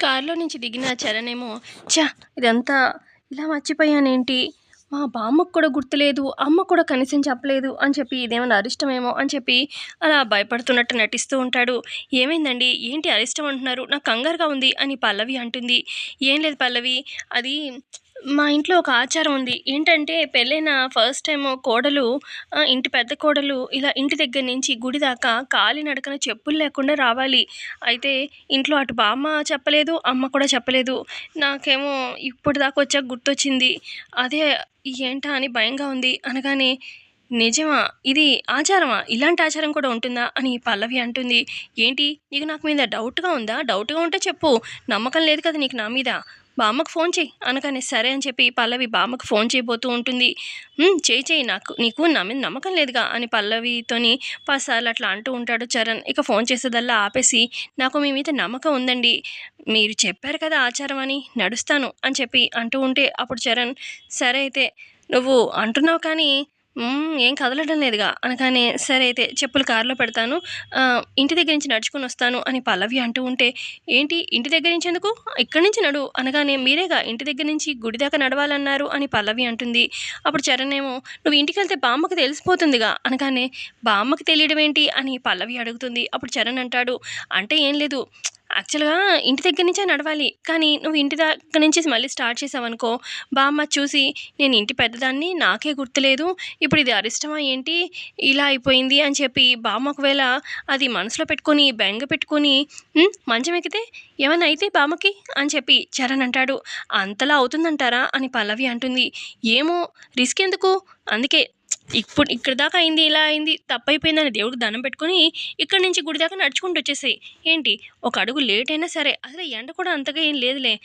కారులో నుంచి దిగిన చరణేమో ఛ ఇదంతా ఇలా మర్చిపోయానేంటి? మా బామ్మకు కూడా గుర్తులేదు అమ్మ కూడా కనీసం చెప్పలేదు అని చెప్పి ఇదేమైనా అరిష్టమేమో అని చెప్పి అలా భయపడుతున్నట్టు నటిస్తూ ఉంటాడు. ఏమైందండి? ఏంటి అరిష్టం అంటున్నారు? నాకు కంగారుగా ఉంది అని పల్లవి అంటుంది. ఏం లేదు పల్లవి అది మా ఇంట్లో ఒక ఆచారం ఉంది. ఏంటంటే పెళ్ళైన ఫస్ట్ టైం కోడలు ఇంటి పెద్ద కోడలు ఇలా ఇంటి దగ్గర నుంచి గుడి దాకా కాలి నడకన చెప్పులు లేకుండా రావాలి. అయితే ఇంట్లో అటు బామ్మ చెప్పలేదు అమ్మ కూడా చెప్పలేదు. నాకేమో ఇప్పుడు దాకా వచ్చాక గుర్తొచ్చింది. అదే ఏంటా అని భయంగా ఉంది. అనగానే నిజమా? ఇది ఆచారమా? ఇలాంటి ఆచారం కూడా ఉంటుందా? అని పల్లవి అంటుంది. ఏంటి? నీకు నాకు మీద డౌట్గా ఉందా? డౌట్గా ఉంటే చెప్పు. నమ్మకం లేదు కదా నీకు నా మీద. బామ్మకు ఫోన్ చేయి. అనగానే సరే అని చెప్పి పల్లవి బామ్మకు ఫోన్ చేయబోతూ ఉంటుంది. చేయి చేయి నాకు నీకు నా మీద నమ్మకం లేదుగా అని పల్లవితోని పదిసార్లు అట్లా అంటూ ఉంటాడు చరణ్. ఇక ఫోన్ చేసేదల్లా ఆపేసి నాకు మీ మీద నమ్మకం ఉందండి. మీరు చెప్పారు కదా ఆచారం అని నడుస్తాను అని చెప్పి అంటూ ఉంటే అప్పుడు చరణ్ సరే అయితే నువ్వు అంటున్నావు కానీ ఏం కదలడం లేదుగా. అనగానే సరే అయితే చెప్పులు కారులో పెడతాను. ఇంటి దగ్గర నుంచి నడుచుకుని వస్తాను అని పల్లవి అంటూ ఉంటే ఏంటి ఇంటి దగ్గర నుంచి ఎందుకు? ఇక్కడి నుంచి నడు. అనగానే మీరేగా ఇంటి దగ్గర నుంచి గుడి దాకా నడవాలన్నారు అని పల్లవి అంటుంది. అప్పుడు చరణ్ ఏమో నువ్వు ఇంటికి వెళ్తే బామ్మకు తెలిసిపోతుందిగా. అనగానే బామ్మకు తెలియడం ఏంటి? అని పల్లవి అడుగుతుంది. అప్పుడు చరణ్ అంటాడు అంటే ఏం లేదు. యాక్చువల్గా ఇంటి దగ్గర నుంచే నడవాలి. కానీ నువ్వు ఇంటి దగ్గర నుంచి మళ్ళీ స్టార్ట్ చేసావనుకో బామ్మ చూసి నేను ఇంటి పెద్దదాన్ని నాకే గుర్తులేదు. ఇప్పుడు ఇది అరిష్టమా ఏంటి? ఇలా అయిపోయింది అని చెప్పి బామ్మ ఒకవేళ అది మనసులో పెట్టుకొని బెంగ పెట్టుకొని మంచం ఎక్కితే ఏమైనా అయితే బామ్మకి అని చెప్పి చరణ్ అంటాడు. అంతలా అవుతుందంటారా? అని పల్లవి అంటుంది. ఏమో రిస్క్ ఎందుకు? అందుకే ఇప్పుడు ఇక్కడ దాకా అయింది ఇలా అయింది తప్పైపోయిందని దేవుడికి దండం పెట్టుకొని ఇక్కడి నుంచి గుడి దాకా నడుచుకుంటూ వచ్చేసాయి. ఏంటి? ఒక అడుగు లేట్ అయినా సరే అసలు ఎండ కూడా అంతగా ఏం లేదులే.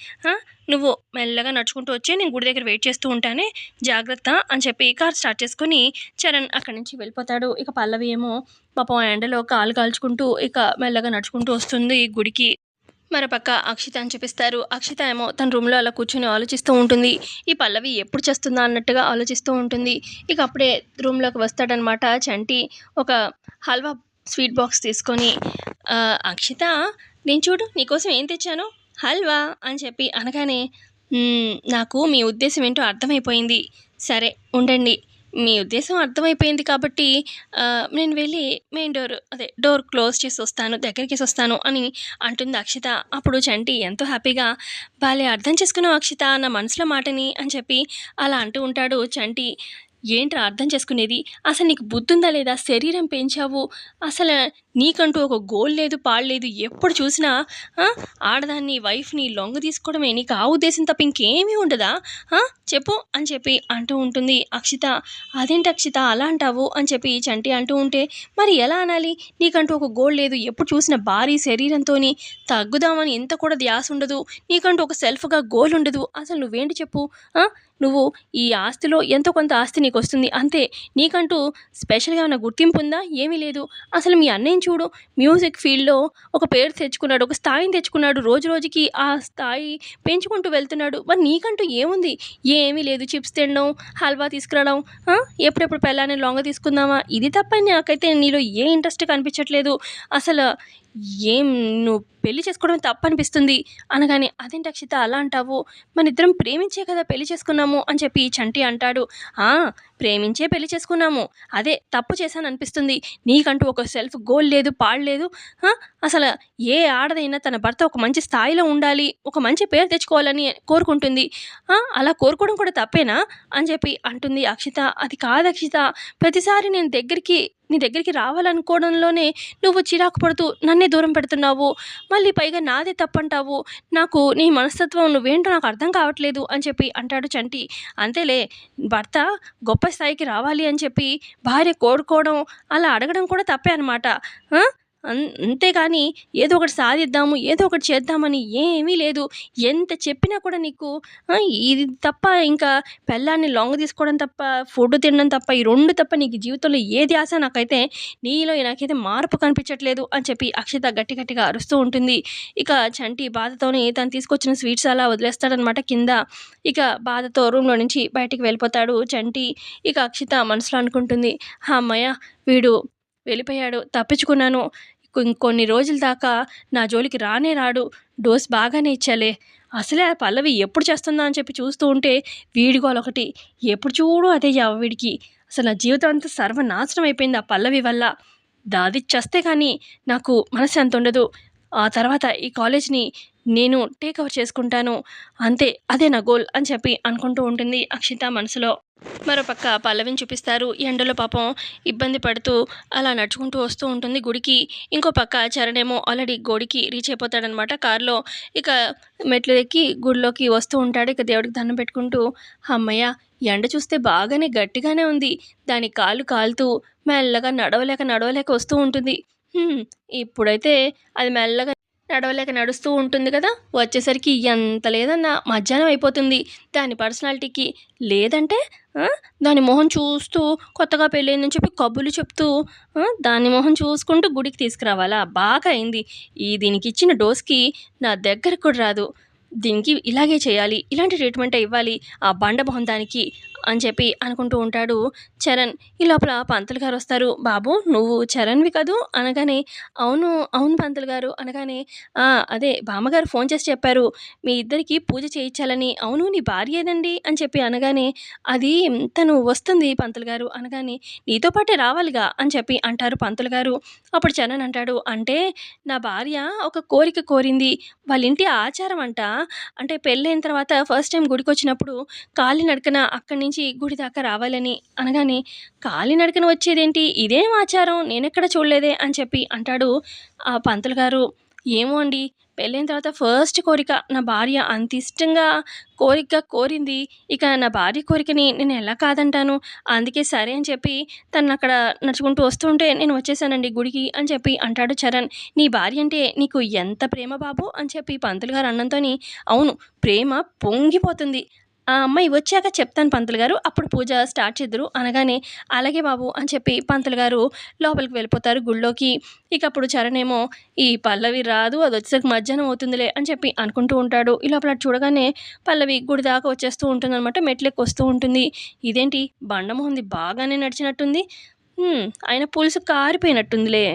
నువ్వు మెల్లగా నడుచుకుంటూ వచ్చి నేను గుడి దగ్గర వెయిట్ చేస్తూ ఉంటానే జాగ్రత్త అని చెప్పి కార్ స్టార్ట్ చేసుకొని చరణ్ అక్కడి నుంచి వెళ్ళిపోతాడు. ఇక పల్లవి ఏమో పాపం ఎండలో కాలు కాల్చుకుంటూ ఇక మెల్లగా నడుచుకుంటూ వస్తుంది గుడికి. మరోపక్క అక్షిత అని చూపిస్తారు అక్షిత ఏమో తన రూమ్లో అలా కూర్చొని ఆలోచిస్తూ ఉంటుంది. ఈ పల్లవి ఎప్పుడు చేస్తుందా అన్నట్టుగా ఆలోచిస్తూ ఉంటుంది. ఇక అప్పుడే రూమ్లోకి వస్తాడనమాట చంటి. ఒక హల్వా స్వీట్ బాక్స్ తీసుకొని అక్షిత నేను చూడు నీకోసం ఏం తెచ్చాను? హల్వా అని చెప్పి అనగానే నాకు మీ ఉద్దేశం ఏంటో అర్థమైపోయింది. సరే ఉండండి. మీ ఉద్దేశం అర్థమైపోయింది కాబట్టి నేను వెళ్ళి మెయిన్ డోర్ అదే డోర్ క్లోజ్ చేసి వస్తాను దగ్గరికి వస్తాను అని అంటుంది అక్షిత. అప్పుడు చంటి ఎంతో హ్యాపీగా బాలే అర్థం చేసుకున్నావు అక్షిత నా మనసులో మాటని అని చెప్పి అలా అంటూ ఉంటాడు చంటి. ఏంట్రా అర్థం చేసుకునేది? అసలు నీకు బుద్ధుందా లేదా? శరీరం పెంచావు? అసలు నీకంటూ ఒక గోల్ లేదు పాడలేదు ఎప్పుడు చూసినా ఆడదాన్ని వైఫ్ని లొంగ తీసుకోవడమే నీకు ఆ ఉద్దేశం తప్ప ఇంకేమీ ఉండదా? చెప్పు అని చెప్పి అంటూ ఉంటుంది అక్షిత. అదేంటి అక్షిత? అలా అంటావు? అని చెప్పి చంటి అంటూ ఉంటే మరి ఎలా అనాలి? నీకంటూ ఒక గోల్ లేదు ఎప్పుడు చూసిన భారీ శరీరంతో తగ్గుదామని ఎంత కూడా ధ్యాస ఉండదు. నీకంటూ ఒక సెల్ఫ్గా గోల్ ఉండదు. అసలు నువ్వేంటి చెప్పు? నువ్వు ఈ ఆస్తిలో ఎంతో కొంత ఆస్తి నీకు వస్తుంది అంతే. నీకంటూ స్పెషల్గా ఉన్న గుర్తింపు ఉందా ఏమీ లేదు. అసలు మీ అన్నయ్యని చూడు. మ్యూజిక్ ఫీల్డ్లో ఒక పేరు తెచ్చుకున్నాడు. ఒక స్థాయిని తెచ్చుకున్నాడు. రోజు రోజుకి ఆ స్థాయి పెంచుకుంటూ వెళ్తున్నాడు. మరి నీకంటూ ఏముంది? ఏమీ లేదు. చిప్స్ తినడం హల్వా తీసుకురావడం ఎప్పుడెప్పుడు పెళ్ళాన్ని లొంగ తీసుకుందామా? ఇది తప్ప నాకైతే నీలో ఏ ఇంట్రెస్ట్ కనిపించట్లేదు. అసలు ఏం నువ్వు పెళ్ళి చేసుకోవడం తప్పు అనిపిస్తుంది అనగానే అదేంటి అక్షిత అలా అంటావు? మన ఇద్దరం ప్రేమించే కదా పెళ్ళి చేసుకున్నాము అని చెప్పి చంటి అంటాడు. "ఆ, ప్రేమించే పెళ్ళి చేసుకున్నాము. అదే తప్పు చేశాను అనిపిస్తుంది నీకంటూ ఒక సెల్ఫ్ గోల్ లేదు పాడలేదు అసలు ఏ ఆడదైనా తన భర్త ఒక మంచి స్థాయిలో ఉండాలి ఒక మంచి పేరు తెచ్చుకోవాలని కోరుకుంటుంది. అలా కోరుకోవడం కూడా తప్పేనా? అని చెప్పి అంటుంది అక్షిత. అది కాదు అక్షిత. ప్రతిసారి నేను దగ్గరికి నీ దగ్గరికి రావాలనుకోవడంలోనే నువ్వు చిరాకు పడుతూ నన్నే దూరం పెడుతున్నావు. మళ్ళీ పైగా నాదే తప్పంటావు. నాకు నీ మనస్తత్వం నువ్వేంటో నాకు అర్థం కావట్లేదు అని చెప్పి అంటాడు చంటి. అంతేలే భర్త గొప్ప స్థాయికి రావాలి అని చెప్పి భార్య కోరుకోవడం అలా అడగడం కూడా తప్పే అనమాట అంతేగాని ఏదో ఒకటి సాధిద్దాము ఏదో ఒకటి చేద్దామని ఏమీ లేదు. ఎంత చెప్పినా కూడా నీకు ఇది తప్ప ఇంకా పెళ్ళాన్ని లొంగ తీసుకోవడం తప్ప ఫుడ్ తినడం తప్ప ఈ రెండు తప్ప నీకు జీవితంలో ఏది ఆశ నాకైతే నీలో నాకైతే మార్పు కనిపించట్లేదు అని చెప్పి అక్షిత గట్టి గట్టిగా అరుస్తూ ఉంటుంది. ఇక చంటి బాధతోనే తను తీసుకొచ్చిన స్వీట్స్ అలా వదిలేస్తాడనమాట కింద. ఇక బాధతో రూమ్లో నుంచి బయటికి వెళ్ళిపోతాడు చంటి. ఇక అక్షిత మనసులో అనుకుంటుంది అమ్మయ్య వీడు వెళ్ళిపోయాడు తప్పించుకున్నాను. ఇంకొన్ని రోజుల దాకా నా జోలికి రానే రాడు. డోస్ బాగానే ఇచ్చాలే. అసలే ఆ పల్లవి ఎప్పుడు చేస్తుందా అని చెప్పి చూస్తూ ఉంటే వీడి ఒకటి ఎప్పుడు చూడు అదే యావ వీడికి. అసలు నా జీవితం అంతా సర్వనాశనం అయిపోయింది ఆ పల్లవి వల్ల. దాది చేస్తే కానీ నాకు మనసు ఎంత ఉండదు. ఆ తర్వాత ఈ కాలేజ్ని నేను టేక్ ఓవర్ చేసుకుంటాను. అంతే అదే నా గోల్ అని చెప్పి అనుకుంటూ ఉంటుంది అక్షిత మనసులో. మరోపక్క పల్లవిని చూపిస్తారు. ఎండలో పాపం ఇబ్బంది పడుతూ అలా నడుచుకుంటూ వస్తూ ఉంటుంది గుడికి. ఇంకో పక్క చరణేమో ఆల్రెడీ గోడికి రీచ్ అయిపోతాడనమాట కారులో. ఇక మెట్లు ఎక్కి గుడిలోకి వస్తూ ఉంటాడు. ఇక దేవుడికి దండం పెట్టుకుంటూ అమ్మయ్య ఎండ చూస్తే బాగానే గట్టిగానే ఉంది. దాని కాలు కాలుతూ మెల్లగా నడవలేక నడవలేక వస్తూ ఉంటుంది. ఇప్పుడైతే అది మెల్లగా నడవలేక నడుస్తూ ఉంటుంది కదా వచ్చేసరికి ఎంత లేదన్న మధ్యాహ్నం అయిపోతుంది. దాని పర్సనాలిటీకి లేదంటే దాని మొహం చూస్తూ కొత్తగా పెళ్ళైందని చెప్పి కబుర్లు చెప్తూ దాని మొహం చూసుకుంటూ గుడికి తీసుకురావాలా? బాగా అయింది. ఈ దీనికి ఇచ్చిన డోస్కి నా దగ్గరకు కూడా రాదు. దీనికి ఇలాగే చేయాలి. ఇలాంటి ట్రీట్మెంటే ఇవ్వాలి. ఆ బండ మొహం దానికి అని చెప్పి అనుకుంటూ ఉంటాడు చరణ్. ఈ లోపల పంతులు గారు వస్తారు. బాబు నువ్వు చరణ్వి కదూ? అనగానే అవును అవును పంతులు గారు. అనగానే అదే బామ్మగారు ఫోన్ చేసి చెప్పారు మీ ఇద్దరికి పూజ చేయించాలని అవును నీ భార్య ఏదండి అని చెప్పి అనగానే అది తను వస్తుంది పంతులు గారు. అనగానే నీతో పాటే రావాలిగా? అని చెప్పి అంటారు పంతులు గారు. అప్పుడు చరణ్ అంటాడు అంటే నా భార్య ఒక కోరిక కోరింది. వాళ్ళ ఇంటి ఆచారం అంట. అంటే పెళ్ళైన తర్వాత ఫస్ట్ టైం గుడికి వచ్చినప్పుడు కాలినడకన అక్కడి నుంచి గుడి దాకా రావాలని. అనగానే కాలినడకన వచ్చేదేంటి? ఇదేం ఆచారం నేనెక్కడ చూడలేదే అని చెప్పి అంటాడు ఆ పంతులు గారు. ఏమో అండి పెళ్ళైన తర్వాత ఫస్ట్ కోరిక నా భార్య అంత ఇష్టంగా కోరిక కోరింది. ఇక నా భార్య కోరికని నేను ఎలా కాదంటాను? అందుకే సరే అని చెప్పి తను అక్కడ నడుచుకుంటూ వస్తుంటే నేను వచ్చేసానండి గుడికి అని చెప్పి అంటాడు చరణ్. నీ భార్య అంటే నీకు ఎంత ప్రేమ బాబు? అని చెప్పి పంతులు గారు అన్నంతోని అవును ప్రేమ పొంగిపోతుంది. ఆ అమ్మాయి వచ్చాక చెప్తాను పంతులు గారు. అప్పుడు పూజ స్టార్ట్ చేద్దరు. అనగానే అలాగే బాబు అని చెప్పి పంతులు గారు లోపలికి వెళ్ళిపోతారు గుళ్ళోకి. ఇక అప్పుడు చరణ్ ఏమో ఈ పల్లవి రాదు అది వచ్చేసరికి మధ్యాహ్నం అవుతుందిలే అని చెప్పి అనుకుంటూ ఉంటాడు. ఈ లోపల చూడగానే పల్లవి గుడి దాకా వచ్చేస్తూ ఉంటుంది అనమాట మెట్లెక్కి వస్తూ ఉంటుంది. ఇదేంటి? బండమోహంది బాగానే నడిచినట్టుంది. ఆయన పులుసు కారిపోయినట్టుందిలే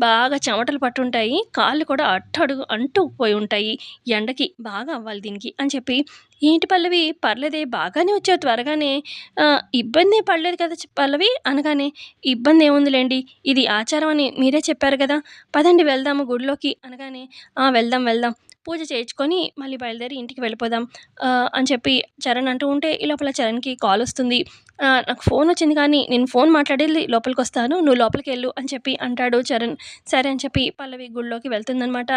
బాగా చెమటలు పట్టుంటాయి. కాళ్ళు కూడా అట్టడుగు అంటూ పోయి ఉంటాయి. ఎండకి బాగా అవ్వాలి దీనికి అని చెప్పి. ఏంటి పల్లవి? పర్లేదే బాగానే వచ్చావు త్వరగానే. ఇబ్బంది పడలేదు కదా పల్లవి? అనగానే ఇబ్బంది ఏముందిలేండి? ఇది ఆచారం అని మీరే చెప్పారు కదా. పదండి వెళ్దాము గుడిలోకి. అనగానే "ఆ, వెళ్దాం వెళ్దాం. పూజ చేయించుకొని మళ్ళీ బయలుదేరి ఇంటికి వెళ్ళిపోదాం అని చెప్పి చరణ్ అంటూ ఉంటే ఈ లోపల చరణ్కి కాల్ వస్తుంది. నాకు ఫోన్ వచ్చింది కానీ నేను ఫోన్ మాట్లాడేది లోపలికి వస్తాను నువ్వు లోపలికి వెళ్ళు అని చెప్పి అంటాడు చరణ్. సరే అని చెప్పి పల్లవి గుడిలోకి వెళ్తుందనమాట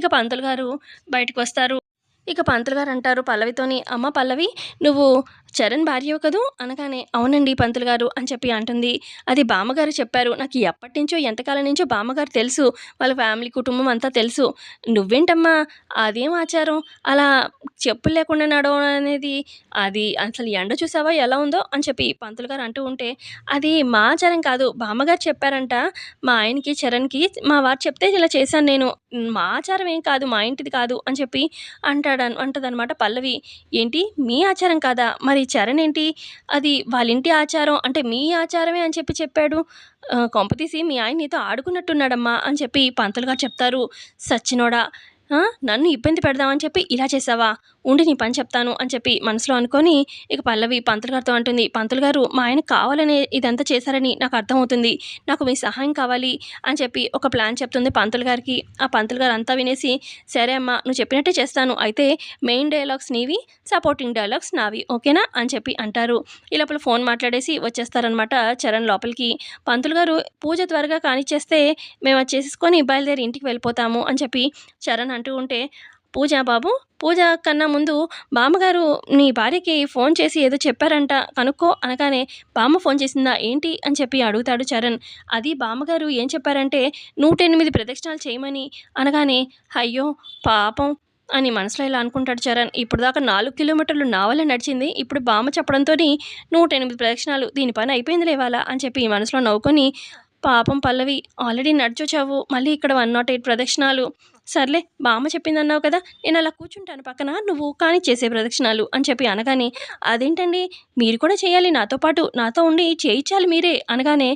ఇక పంతులు గారు బయటకు వస్తారు. ఇక పంతులు గారు అంటారు పల్లవితోని అమ్మ పల్లవి నువ్వు చరణ్ భార్యవు కదూ? అనగానే అవునండి పంతులు గారు అని చెప్పి అంటుంది. అది బామ్మగారు చెప్పారు. నాకు ఎప్పటి నుంచో ఎంతకాలం నుంచో బామ్మగారు తెలుసు. వాళ్ళ ఫ్యామిలీ కుటుంబం అంతా తెలుసు. నువ్వేంటమ్మా? అదేం ఆచారం? అలా చెప్పులు లేకుండా నడవడం అనేది అది అసలు ఎండ చూసావా? ఎలా ఉందో? అని చెప్పి పంతులు గారు అంటూ ఉంటే అది మా ఆచారం కాదు. బామ్మగారు చెప్పారంట మా ఆయనకి చరణ్కి మా వారు చెప్తే ఇలా చేశాను నేను. మా ఆచారం ఏం కాదు మా ఇంటిది కాదు అని చెప్పి అంటాడు అంటదనమాట పల్లవి. ఏంటి? మీ ఆచారం కాదా? మరి చరణ్ ఏంటి అది వాళ్ళ ఇంటి ఆచారం అంటే మీ ఆచారమే అని చెప్పి చెప్పాడు. కొంపతీసి మీ ఆయన నీతో ఆడుకున్నట్టున్నాడమ్మా అని చెప్పి పంతులు గారు చెప్తారు. సచ్చినోడా నన్ను ఇబ్బంది పెడదామని చెప్పి ఇలా చేసావా? ఉండి నీ పని చెప్తాను అని చెప్పి మనసులో అనుకొని ఇక పల్లవి పంతులు గారితో అంటుంది పంతులు గారు మా ఆయన కావాలనే ఇదంతా చేశారని నాకు అర్థమవుతుంది. నాకు మీ సహాయం కావాలి అని చెప్పి ఒక ప్లాన్ చెప్తుంది పంతులు గారికి. ఆ పంతులు గారు అంతా వినేసి సరే అమ్మా నువ్వు చెప్పినట్టే చేస్తాను. అయితే మెయిన్ డైలాగ్స్ నీవి సపోర్టింగ్ డైలాగ్స్ నావి ఓకేనా? అని చెప్పి అంటారు. ఈ లోపల ఫోన్ మాట్లాడేసి వచ్చేస్తారనమాట చరణ్ లోపలికి. పంతులు గారు పూజ త్వరగా కానిచ్చేస్తే మేము అది చేసేసుకొని బయలుదేరి ఇంటికి వెళ్ళిపోతాము అని చెప్పి చరణ్ అంటూ ఉంటే పూజా బాబు పూజ కన్నా ముందు బామ్మగారు నీ భార్యకి ఫోన్ చేసి ఏదో చెప్పారంట కనుక్కో అనగానే బామ్మ ఫోన్ చేసిందా ఏంటి అని చెప్పి అడుగుతాడు చరణ్. అది బామ్మగారు ఏం చెప్పారంటే నూట ఎనిమిది ప్రదక్షిణాలు చేయమని అనగానే అయ్యో పాపం అని మనసులో ఇలా అనుకుంటాడు చరణ్. ఇప్పుడు దాకా నాలుగు కిలోమీటర్లు నా నడిచింది. ఇప్పుడు బామ్మ చెప్పడంతో నూట ఎనిమిది ప్రదక్షిణాలు దీని పని అయిపోయింది లేవాలా అని చెప్పి మనసులో నవ్వుకొని పాపం పల్లవి ఆల్రెడీ నడిచొచ్చావు. మళ్ళీ ఇక్కడ వన్ నాట్ ఎయిట్ ప్రదక్షిణాలు సర్లే బామ్మ చెప్పింది అన్నావు కదా నేను అలా కూర్చుంటాను పక్కన నువ్వు కానీ చేసే ప్రదక్షిణాలు అని చెప్పి అనగానే అదేంటండి మీరు కూడా చేయాలి నాతో పాటు నాతో ఉండి చేయించాలి మీరే అనగానే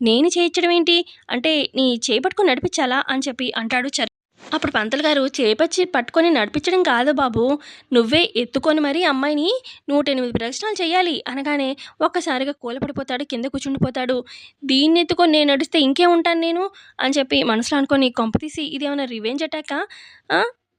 నేను చేయించడం ఏంటి అంటే నీ చేపట్టుకుని నడిపించాలా? అని చెప్పి అంటాడు చర్ అప్పుడు పంతులు గారు చేపచ్చి పట్టుకొని నడిపించడం కాదు బాబు. నువ్వే ఎత్తుకొని మరీ అమ్మాయిని నూట ఎనిమిది ప్రదక్షిణాలు చేయాలి అనగానే ఒక్కసారిగా కూలపడిపోతాడు కింద కూర్చుండిపోతాడు. దీన్ని ఎత్తుకొని నేను నడిస్తే ఇంకే ఉంటాను నేను? అని చెప్పి మనసులో అనుకొని కొంపతీసి ఇదేమైనా రివెంజ్ అటాకా?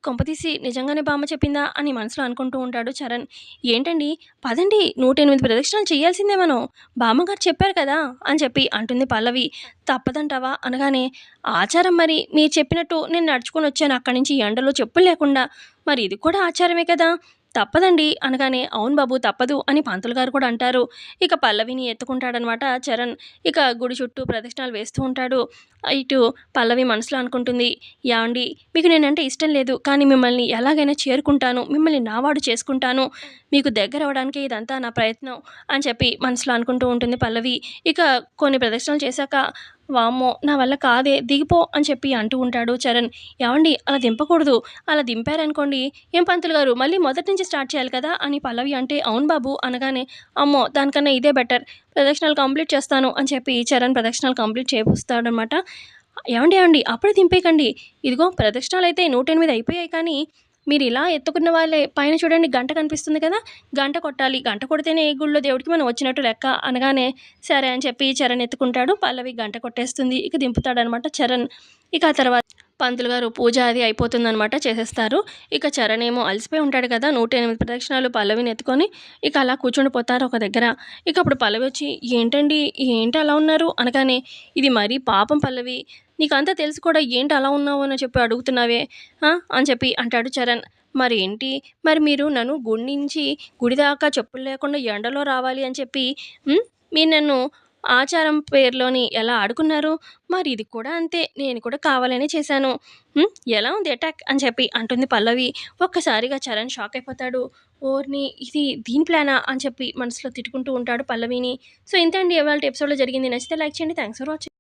కొంపతీసి నిజంగానే బామ్మ చెప్పిందా అని మనసులో అనుకుంటూ ఉంటాడు చరణ్. ఏంటండి? పదండి నూట ఎనిమిది ప్రదక్షిణాలు చేయాల్సిందే మనం. బామ్మగారు చెప్పారు కదా అని చెప్పి అంటుంది పల్లవి. తప్పదంటావా? అనగానే ఆచారం మరి మీరు చెప్పినట్టు నేను నడుచుకొని వచ్చాను. అక్కడి నుంచి ఎండలో చెప్పులు లేకుండా. మరి ఇది కూడా ఆచారమే కదా? తప్పదండి అనగానే అవును బాబు తప్పదు అని పంతులు గారు కూడా అంటారు. ఇక పల్లవిని ఎత్తుకుంటాడనమాట చరణ్. ఇక గుడి చుట్టూ ప్రదక్షిణాలు వేస్తూ ఉంటాడు. ఇటు పల్లవి మనసులో అనుకుంటుంది యాండి మీకు నేనంటే ఇష్టం లేదు కానీ మిమ్మల్ని ఎలాగైనా చేరుకుంటాను మిమ్మల్ని నావాడు చేసుకుంటాను మీకు దగ్గర అవడానికి ఇదంతా నా ప్రయత్నం అని చెప్పి మనసులో అనుకుంటూ ఉంటుంది పల్లవి. ఇక కొన్ని ప్రదక్షిణలు చేశాక వామ్మో నా వల్ల కాదే దిగిపో అని చెప్పి అంటూ ఉంటాడు చరణ్. ఏమండి అలా దింపకూడదు. అలా దింపారనుకోండి ఏం పంతులు గారు మళ్ళీ మొదటి నుంచి స్టార్ట్ చేయాలి కదా అని పల్లవి అంటే అవును బాబు అనగానే అమ్మో దానికన్నా ఇదే బెటర్. ప్రదక్షిణాలు కంప్లీట్ చేస్తాను అని చెప్పి చరణ్ ప్రదక్షిణాలు కంప్లీట్ చేపిస్తాడనమాట. ఏమండి ఏమండి అప్పుడే దింపేయకండి. ఇదిగో ప్రదక్షిణాలు అయితే నూట ఎనిమిది అయిపోయాయి కానీ మీరు ఇలా ఎత్తుకున్న వాళ్ళే పైన చూడండి గంట కనిపిస్తుంది కదా గంట కొట్టాలి. గంట కొడితేనే ఏ గుళ్ళో దేవుడికి మనం వచ్చినట్టు లెక్క అనగానే సరే అని చెప్పి చరణ్ ఎత్తుకుంటాడు. పల్లవి గంట కొట్టేస్తుంది. ఇక దింపుతాడనమాట చరణ్. ఇక ఆ తర్వాత పంతులు గారు పూజ అది అయిపోతుందనమాట చేసేస్తారు. ఇక చరణ్ ఏమో అలసిపోయి ఉంటాడు కదా నూట ఎనిమిది ప్రదక్షిణాలు పల్లవిని ఎత్తుకొని ఇక అలా కూర్చుని పోతారు ఒక దగ్గర. ఇక అప్పుడు పల్లవి వచ్చి ఏంటండి ఏంటి అలా ఉన్నారు? అనగానే ఇది మరీ పాపం పల్లవి. నీకు అంతా తెలిసి కూడా ఏంటి అలా ఉన్నావు? అని చెప్పి అడుగుతున్నావే. అని చెప్పి అంటాడు చరణ్. మరి ఏంటి? మరి మీరు నన్ను గుడి నుంచి గుడి దాకా చెప్పులు లేకుండా ఎండలో రావాలి అని చెప్పి మీరు నన్ను ఆచారం పేరులోని ఎలా ఆడుకున్నారు? మరి ఇది కూడా అంతే నేను కూడా కావాలనే చేశాను. ఎలా ఉంది అటాక్? అని చెప్పి అంటుంది పల్లవి. ఒక్కసారిగా చరణ్ షాక్ అయిపోతాడు. ఓర్ని ఇది దీని ప్లానా? అని చెప్పి మనసులో తిట్టుకుంటూ ఉంటాడు పల్లవిని. సో ఇంత అండి. ఇవాళ ఎపిసోడ్లో జరిగింది. నచ్చితే లైక్ చేయండి. Thanks for watching.